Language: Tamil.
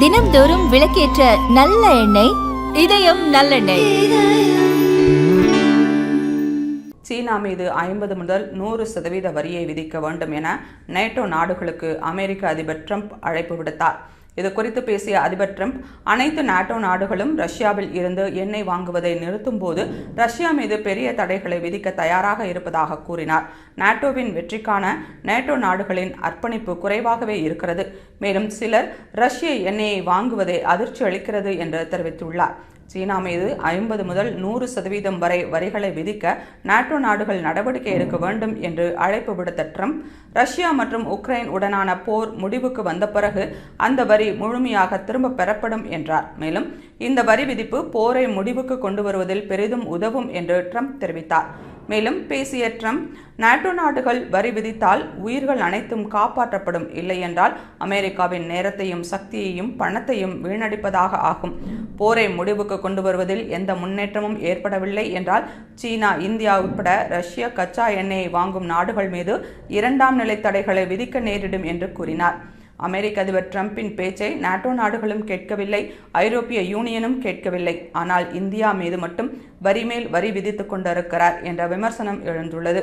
தினம்தோறும் விளக்கேற்ற நல்ல எண்ணெய் இதயம் நல்லெண்ணெய் சீனா மீது ஐம்பது முதல் நூறு சதவீத வரியை விதிக்க வேண்டும் என நேட்டோ நாடுகளுக்கு அமெரிக்க அதிபர் ட்ரம்ப் அழைப்பு விடுத்தார். இது குறித்து பேசிய அதிபர் ட்ரம்ப் அனைத்து நாட்டோ நாடுகளும் ரஷ்யாவில் இருந்து எண்ணெய் வாங்குவதை நிறுத்தும் போது ரஷ்யா மீது பெரிய தடைகளை விதிக்க தயாராக இருப்பதாக கூறினார். நாட்டோவின் வெற்றிக்கான நேட்டோ நாடுகளின் அர்ப்பணிப்பு குறைவாகவே இருக்கிறது. மேலும் சிலர் ரஷ்ய எண்ணெயை வாங்குவதை அதிர்ச்சி அளிக்கிறது என்று தெரிவித்துள்ளார். சீனா மீது ஐம்பது முதல் நூறு சதவீதம் வரை வரிகளை விதிக்க நாட்டோ நாடுகள் நடவடிக்கை எடுக்க வேண்டும் என்று அழைப்பு விடுத்த ட்ரம்ப் ரஷ்யா மற்றும் உக்ரைன் உடனான போர் முடிவுக்கு வந்த பிறகு அந்த வரி முழுமையாக திரும்ப பெறப்படும் என்றார். மேலும் இந்த வரி விதிப்பு போரை முடிவுக்கு கொண்டு வருவதில் பெரிதும் உதவும் என்று ட்ரம்ப் தெரிவித்தார். மேலும் பேசிய ட்ரம்ப் நாட்டோ நாடுகள் வரி விதித்தால் உயிர்கள் அனைத்தும் காப்பாற்றப்படும் இல்லை என்றால் அமெரிக்காவின் நேரத்தையும் சக்தியையும் பணத்தையும் வீணடிப்பதாக ஆகும். போரை முடிவுக்கு கொண்டு வருவதில் எந்த முன்னேற்றமும் ஏற்படவில்லை என்றால் சீனா இந்தியா உட்பட ரஷ்ய கச்சா எண்ணெயை வாங்கும் நாடுகள் மீது இரண்டாம் நிலை தடைகளை விதிக்க நேரிடும் என்று கூறினார். அமெரிக்க அதிபர் ட்ரம்பின் பேச்சை நாட்டோ நாடுகளும் கேட்கவில்லை ஐரோப்பிய யூனியனும் கேட்கவில்லை. ஆனால் இந்தியா மீது மட்டும் வரி மேல் வரி விதித்துக் கொண்டிருக்கிறார் என்ற விமர்சனம் எழுந்துள்ளது.